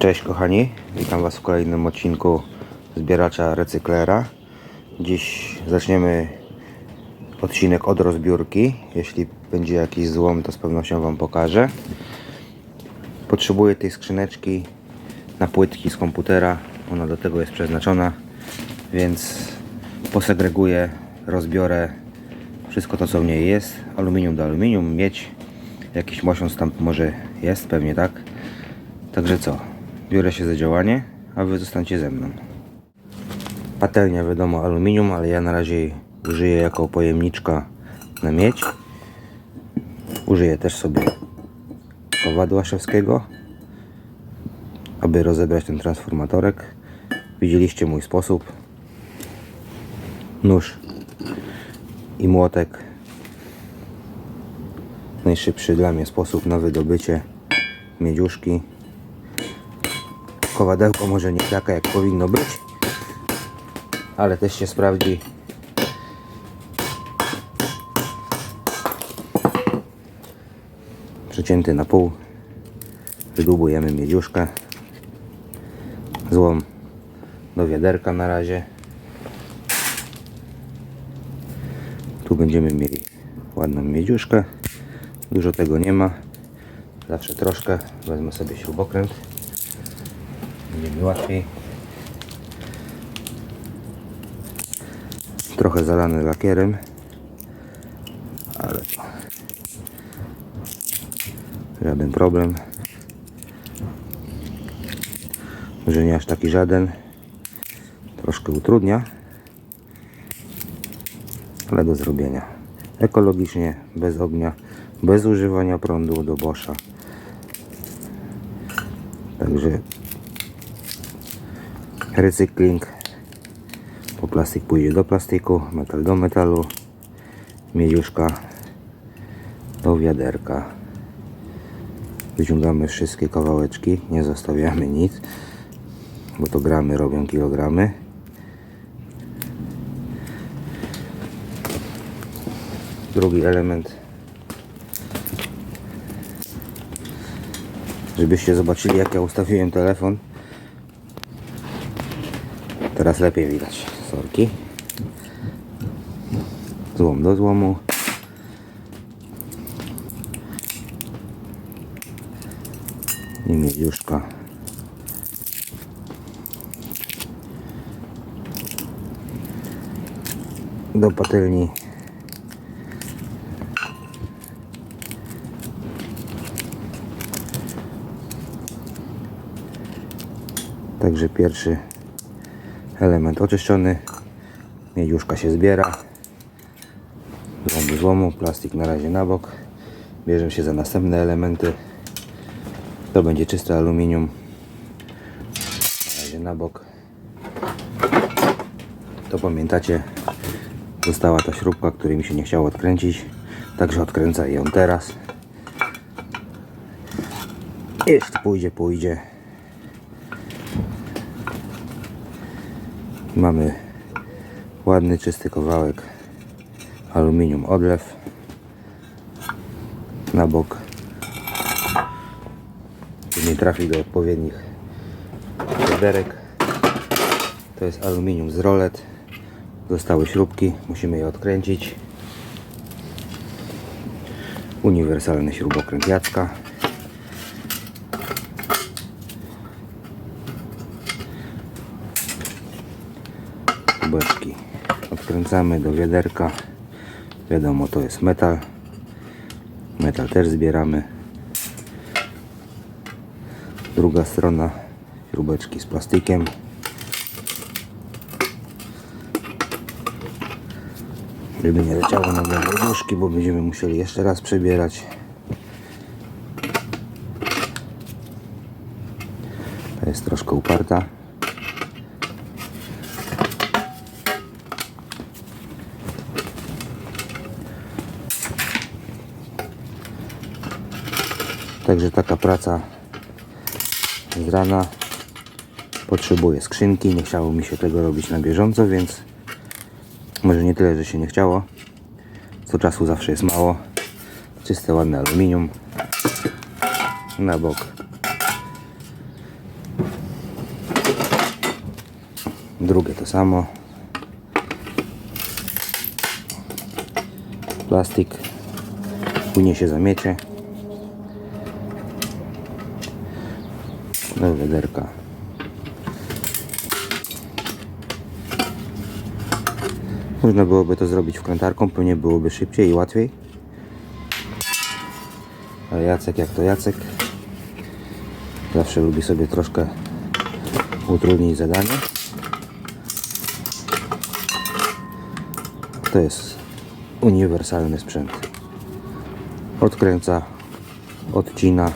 Cześć kochani, witam Was w kolejnym odcinku zbieracza recyklera. Dziś zaczniemy odcinek od rozbiórki. Jeśli będzie jakiś złom, to z pewnością Wam pokażę. Potrzebuję tej skrzyneczki na płytki z komputera. Ona do tego jest przeznaczona, więc posegreguję, rozbiorę wszystko to co w niej jest. Aluminium do aluminium, miedź, jakiś mosiąc tam może jest, pewnie tak. Także co? Biorę się za działanie, a wy zostańcie ze mną. Patelnia wiadomo aluminium, ale ja na razie użyję jako pojemniczka na miedź. Użyję też sobie kowadła szewskiego, aby rozebrać ten transformatorek. Widzieliście mój sposób. Nóż i młotek. Najszybszy dla mnie sposób na wydobycie miedziuszki. Kowadełko może nie taka jak powinno być, ale też się sprawdzi. Przecięty na pół. Wydłubujemy miedziuszkę. Złom do wiaderka na razie. Tu będziemy mieli ładną miedziuszkę. Dużo tego nie ma. Zawsze troszkę. Wezmę sobie śrubokręt. Będzie mi łatwiej. Trochę zalany lakierem. Ale żaden problem. Może nie aż taki żaden. Troszkę utrudnia. Ale do zrobienia. Ekologicznie, bez ognia, bez używania prądu do Boscha. Także recykling. Po plastik pójdzie do plastiku, metal do metalu, miedziuszka do wiaderka. Wyciągamy wszystkie kawałeczki, nie zostawiamy nic, bo to gramy robią kilogramy. Drugi element, żebyście zobaczyli jak ja ustawiłem telefon. Teraz lepiej widać. Sorki. Złom do złomu. I miedziuszka. Do patelni. Także pierwszy element oczyszczony. Miedziuszka się zbiera. Złom złomu, plastik na razie na bok. Bierzemy się za następne elementy. To będzie czyste aluminium. Na razie na bok. To pamiętacie została ta śrubka, której mi się nie chciało odkręcić. Także odkręcę ją teraz. Jeśli pójdzie, pójdzie Mamy ładny, czysty kawałek aluminium odlew na bok. Nie trafi do odpowiednich wiaderek. To jest aluminium z rolet. Zostały śrubki, musimy je odkręcić. Uniwersalny śrubokręt Jacka. Kubeczki odkręcamy do wiaderka. Wiadomo to jest metal. Metal też zbieramy. Druga strona śrubeczki z plastikiem. Żeby nie leciało na nóżki bo będziemy musieli jeszcze raz przebierać. Jest troszkę uparta Także taka praca z rana. Potrzebuję skrzynki. Nie chciało mi się tego robić na bieżąco, więc może nie tyle, że się nie chciało. Co czasu zawsze jest mało. Czyste, ładne aluminium. Na bok. Drugie to samo. Plastik. Płynie się zamiecie. Do wiaderka. Można byłoby to zrobić wkrętarką, pewnie byłoby szybciej i łatwiej. Ale Jacek jak to Jacek. Zawsze lubi sobie troszkę utrudnić zadanie. To jest uniwersalny sprzęt. Odkręca, odcina.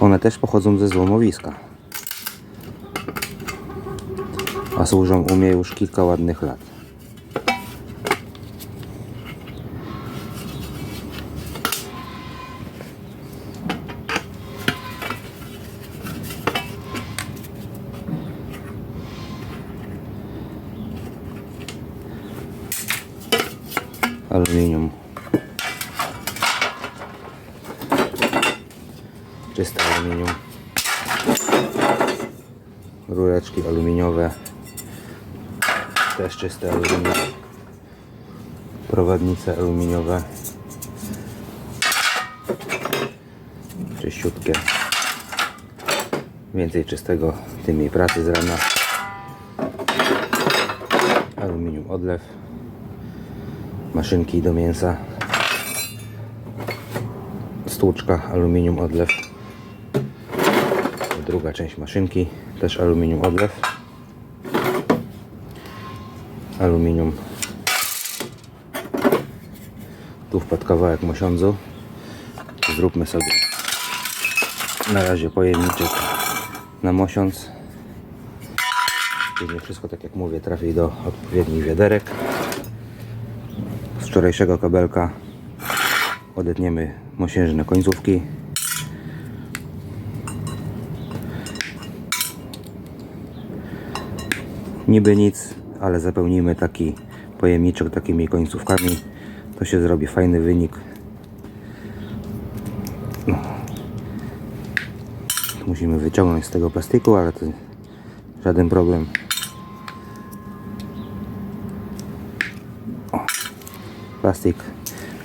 One też pochodzą ze złomowiska. A służą u mnie już kilka ładnych lat. aluminium. Czyste aluminium. Rureczki aluminiowe. Też czyste aluminium. Prowadnice aluminiowe. Czyściutkie. Więcej czystego, tym mniej pracy z rana. Aluminium odlew maszynki do mięsa stłuczka aluminium odlew druga część maszynki też aluminium odlew aluminium. Tu wpadł kawałek mosiądzu. Zróbmy sobie na razie pojemniczek na mosiądz. Później wszystko tak jak mówię trafi do odpowiednich wiaderek. Z wczorajszego kabelka odetniemy mosiężne końcówki. Niby nic, ale zapełnimy taki pojemniczek takimi końcówkami to się zrobi fajny wynik no. musimy wyciągnąć z tego plastiku, ale to żaden problem plastik.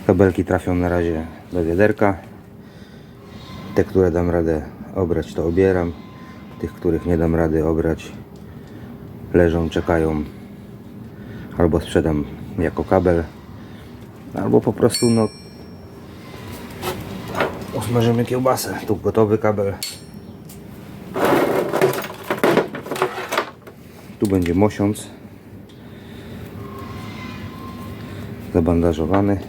Kabelki trafią na razie do wiaderka. Te, które dam radę obrać, to obieram. Tych, których nie dam rady obrać, leżą, czekają. Albo sprzedam jako kabel, albo po prostu no usmażymy kiełbasę. Tu gotowy kabel. Tu będzie mosiąc. zabandażowany.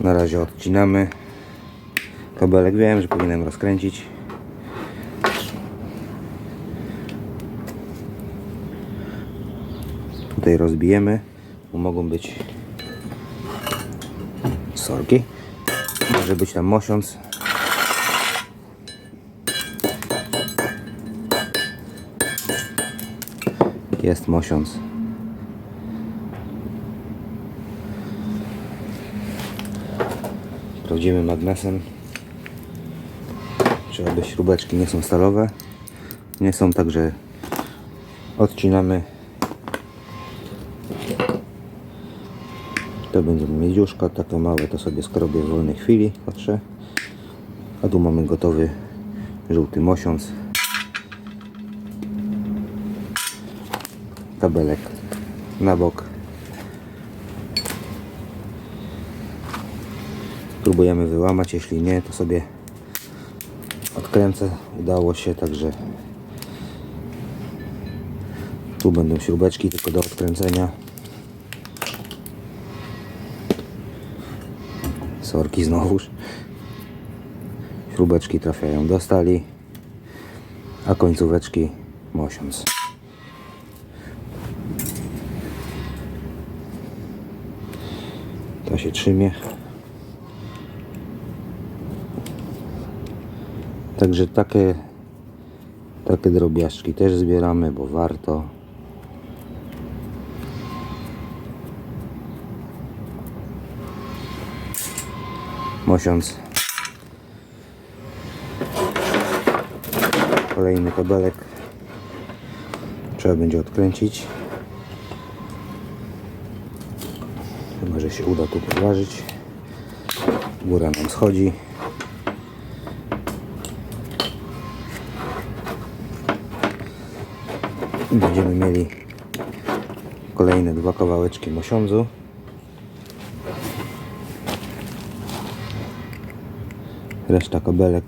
Na razie odcinamy. Kabelek wiem, że powinienem rozkręcić. Tutaj rozbijemy, bo mogą być sorki. Może być tam mosiąc. Jest mosiąc. Sprawdzimy magnesem. Aby śrubeczki nie są stalowe. Nie są, także odcinamy. To będą miedziuszka, takie małe, to sobie skrobię w wolnej chwili, patrzę. A tu mamy gotowy żółty mosiąc. kabelek na bok. Próbujemy wyłamać, jeśli nie, to sobie odkręcę. Udało się, także tu będą śrubeczki tylko do odkręcenia. Sorki znowuż. Śrubeczki trafiają do stali, a końcóweczki mosiąc. To się trzymie. Także takie, takie drobiażki też zbieramy, bo warto. Mosiąc. Kolejny kabelek. Trzeba będzie odkręcić. Chyba, że się uda tu podważyć. Góra nam schodzi. I będziemy mieli kolejne dwa kawałeczki mosiądzu. Reszta kabelek.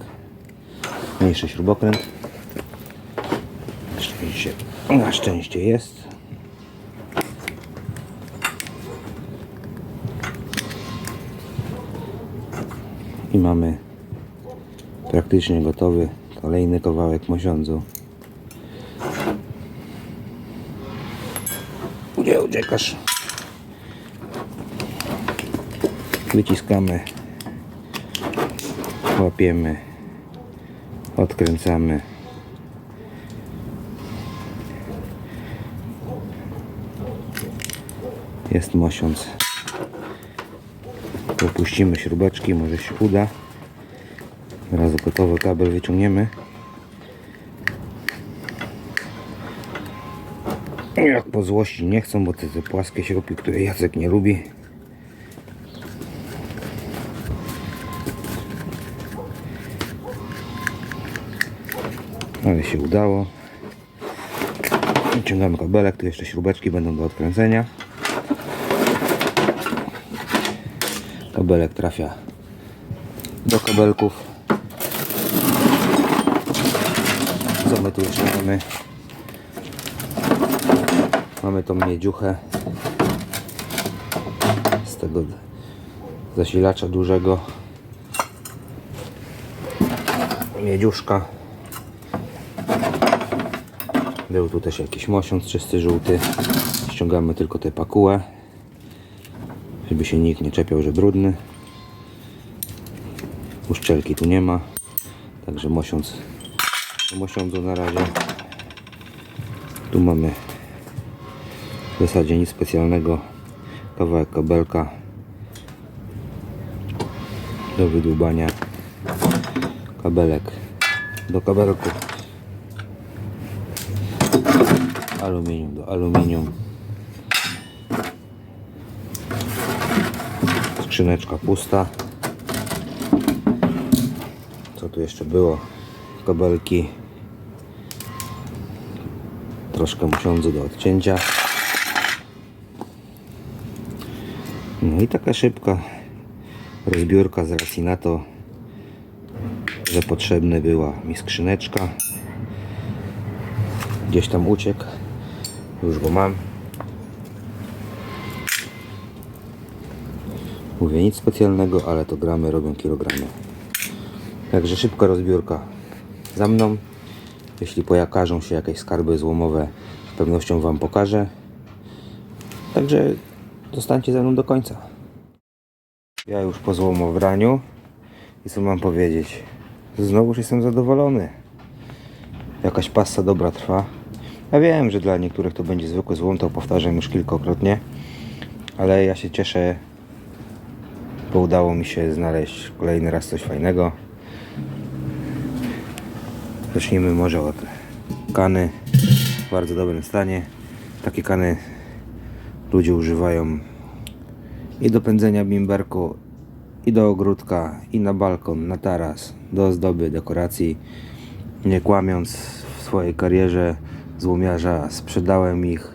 Mniejszy śrubokręt. Szczęście, na szczęście jest. I mamy praktycznie gotowy kolejny kawałek mosiądzu. Gdzie uciekasz? Wyciskamy. Łapiemy. Odkręcamy. Jest mosiąc. Opuścimy śrubeczki, może się uda. Teraz gotowy kabel wyciągniemy. Jak po złości nie chcą, bo te, te płaskie śrubki, które Jacek nie lubi. Ale się udało. Wyciągamy kabelek, tu jeszcze śrubeczki będą do odkręcenia. Kabelek trafia do kabelków. Co my tu jeszcze mamy? Mamy tą miedziuchę z tego zasilacza dużego. Miedziuszka. Był tu też jakiś mosiąc czysty żółty. Ściągamy tylko tę pakułę, żeby się nikt nie czepiał, że brudny. Uszczelki tu nie ma, także mosiąc mosiądzu na razie. Tu mamy w zasadzie nic specjalnego. Kawałek kabelka do wydłubania. Kabelek do kabelku. Aluminium do aluminium. Skrzyneczka pusta. Co tu jeszcze było? Kabelki. Troszkę musiądzy do odcięcia. No i taka szybka rozbiórka z racji na to, że potrzebna była mi skrzyneczka. Gdzieś tam uciekł. Już go mam. Mówię nic specjalnego, ale to gramy robią kilogramy. Także szybka rozbiórka za mną. Jeśli pojakażą się jakieś skarby złomowe, z pewnością Wam pokażę. Także zostańcie ze mną do końca. Ja już po złomobraniu i co mam powiedzieć? Znowuż jestem zadowolony. Jakaś passa dobra trwa. Ja wiem, że dla niektórych to będzie zwykły złom, to powtarzam już kilkakrotnie. Ale ja się cieszę, bo udało mi się znaleźć kolejny raz coś fajnego. Zacznijmy może od kany w bardzo dobrym stanie. Takie kany ludzie używają i do pędzenia bimberku, i do ogródka, i na balkon, na taras, do ozdoby, dekoracji. Nie kłamiąc w swojej karierze złomiarza, sprzedałem ich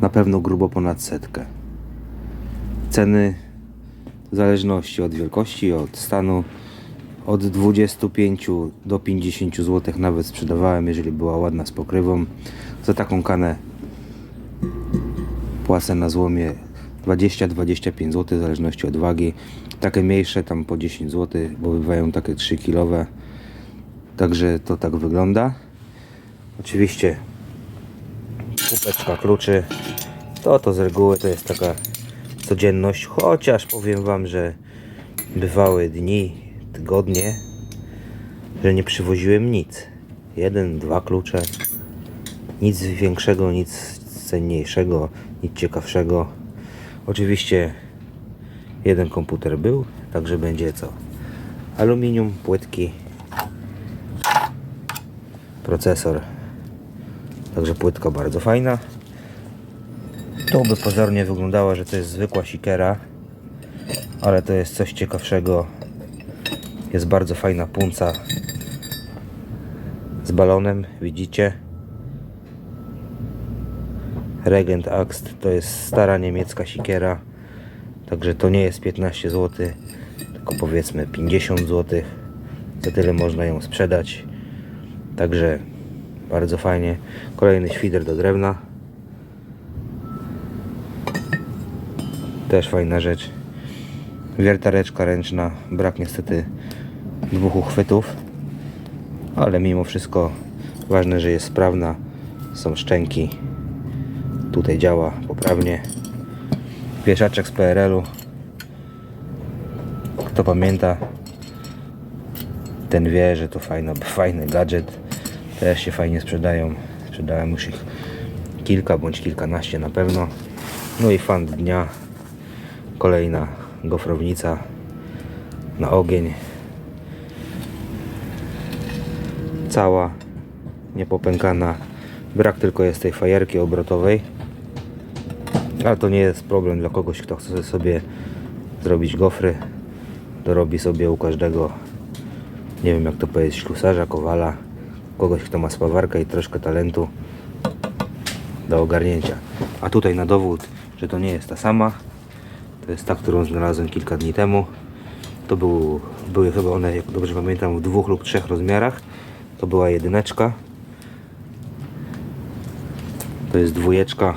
na pewno grubo ponad setkę. Ceny w zależności od wielkości, od stanu, od 25 do 50 zł nawet sprzedawałem, jeżeli była ładna z pokrywą. Za taką kanę płacę na złomie 20-25 zł w zależności od wagi. Takie mniejsze tam po 10 zł, bo bywają takie 3 kilowe. Także to tak wygląda. Oczywiście kupeczka kluczy. To to z reguły to jest taka codzienność, chociaż powiem wam, że bywały dni, tygodnie, że nie przywoziłem nic. Jeden, dwa klucze. Nic większego, nic cenniejszego, nic ciekawszego. Oczywiście jeden komputer był, także będzie co? Aluminium, płytki, procesor. Także płytka bardzo fajna. To by pozornie wyglądało, że to jest zwykła sikera, ale to jest coś ciekawszego. Jest bardzo fajna punca z balonem, widzicie? Regent Axt to jest stara niemiecka sikiera, także to nie jest 15 zł, tylko powiedzmy 50 zł. Za tyle można ją sprzedać. Także bardzo fajnie. Kolejny świder do drewna. Też fajna rzecz. Wiertareczka ręczna. Brak niestety dwóch uchwytów. Ale mimo wszystko ważne, że jest sprawna. Są szczęki. Tutaj działa poprawnie. Wieszaczek z PRL-u. Kto pamięta, ten wie, że to fajno, fajny gadżet. Też się fajnie sprzedają. Sprzedałem już ich kilka bądź kilkanaście na pewno. No i fan dnia. Kolejna gofrownica na ogień. Cała, niepopękana. Brak tylko jest tej fajerki obrotowej. Ale to nie jest problem dla kogoś, kto chce sobie zrobić gofry. Dorobi sobie u każdego nie wiem jak to powiedzieć, ślusarza, kowala, kogoś kto ma spawarkę i troszkę talentu do ogarnięcia. A tutaj na dowód, że to nie jest ta sama, to jest ta, którą znalazłem kilka dni temu. To był, były chyba one, jak dobrze pamiętam, w dwóch lub trzech rozmiarach. To była jedyneczka. To jest dwójeczka.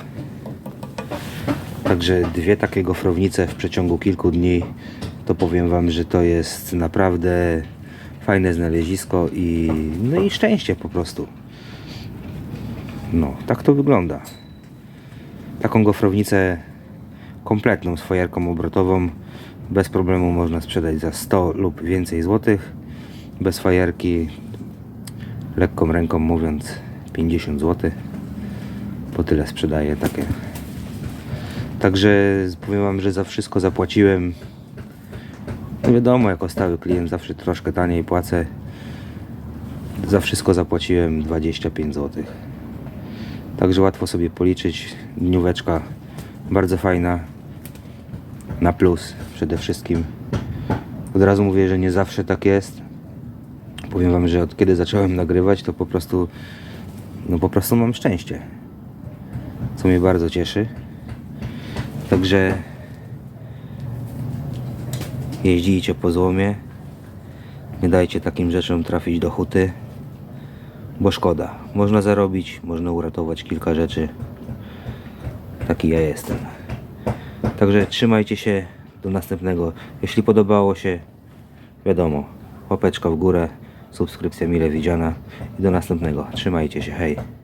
Także dwie takie gofrownice w przeciągu kilku dni. To powiem Wam, że to jest naprawdę fajne znalezisko i no i szczęście po prostu. No, tak to wygląda. Taką gofrownicę kompletną z fajerką obrotową bez problemu można sprzedać za 100 lub więcej złotych. Bez fajerki lekką ręką mówiąc 50 zł. Po tyle sprzedaję takie. Także powiem wam, że za wszystko zapłaciłem no wiadomo, jako stały klient zawsze troszkę taniej płacę. Za wszystko zapłaciłem 25 zł. Także łatwo sobie policzyć. Dnióweczka bardzo fajna. Na plus przede wszystkim. Od razu mówię, że nie zawsze tak jest. Powiem wam, że od kiedy zacząłem nagrywać, to po prostu no po prostu mam szczęście. Co mnie bardzo cieszy. Także jeździcie po złomie. Nie dajcie takim rzeczom trafić do huty, bo szkoda. Można zarobić, można uratować kilka rzeczy. Taki ja jestem. Także trzymajcie się do następnego. Jeśli podobało się, wiadomo, łapeczka w górę, subskrypcja mile widziana i do następnego. Trzymajcie się, hej.